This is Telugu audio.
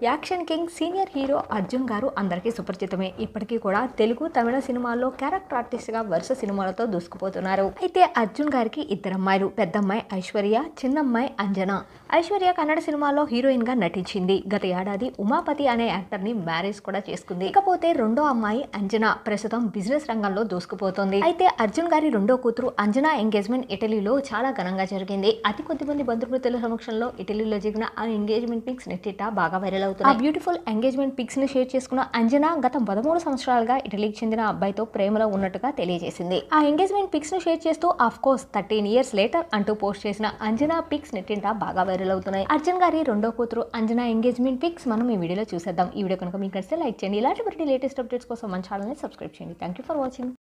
Action king senior hero Arjun garu అందరికీ సుపరిచితమే. ఇప్పటికీ కూడా తెలుగు తమిళ సినిమాల్లో క్యారెక్టర్ ఆర్టిస్ట్గా వరుస సినిమాలతో దూసుకుపోతున్నారు. అయితే అర్జున్ గారికి ఇద్దరు అమ్మాయిలు పెద్దమ్మాయి ఐశ్వర్య చిన్నమ్మాయి అంజన. ఐశ్వర్య కన్నడ సినిమాలో హీరోయిన్గా నటించింది. గత ఏడాది ఉమాపతి అనే యాక్టర్ని మ్యారేజ్ కూడా చేసుకుంది. ఇకపోతే రెండో అమ్మాయి అంజన ప్రస్తుతం బిజినెస్ రంగంలో దూసుకుపోతుంది. అయితే అర్జున్ గారి రెండో కూతురు అంజనా ఎంగేజ్మెంట్ ఇటలీలో చాలా ఘనంగా జరిగింది. అతి కొద్ది మంది బంధుమిత్రుల సమక్షంలో ఇటలీలో జరిగిన ఆ ఎంగేజ్మెంట్ పిక్స్ నెట్టిట బాగా వైరల్ అవుతుంది ఆ బ్యూటిఫుల్ ఎంగేజ్మెంట్ పిక్స్ని షేర్ చేసుకున్న అంజనా గత పదమూడు సంవత్సరాలుగా ఇటలీకి చెందిన అబ్బాయితో ప్రేమలో ఉన్నట్టుగా తెలియజేసింది. ఆ ఎంగేజ్మెంట్ పిక్స్ను షేర్ చేస్తూ of course thirteen years later అంటూ పోస్ట్ చేసిన అంజనా పిక్స్ నెట్టింట బాగా వైరల్ అవుతున్నాయి. అర్జున్ గారి రెండో కూతురు అంజనా ఎంగేజ్మెంట్ పిక్స్ మనం ఈ వీడియోలో చూసేద్దాం. ఈ వీడియో కనుక మీకు నచ్చితే లైక్ చేయండి. ఇలాంటి లేటెస్ట్ అప్డేట్స్ కోసం మన ఛానల్ని సబ్స్క్రైబ్ చేయండి. Thank you for watching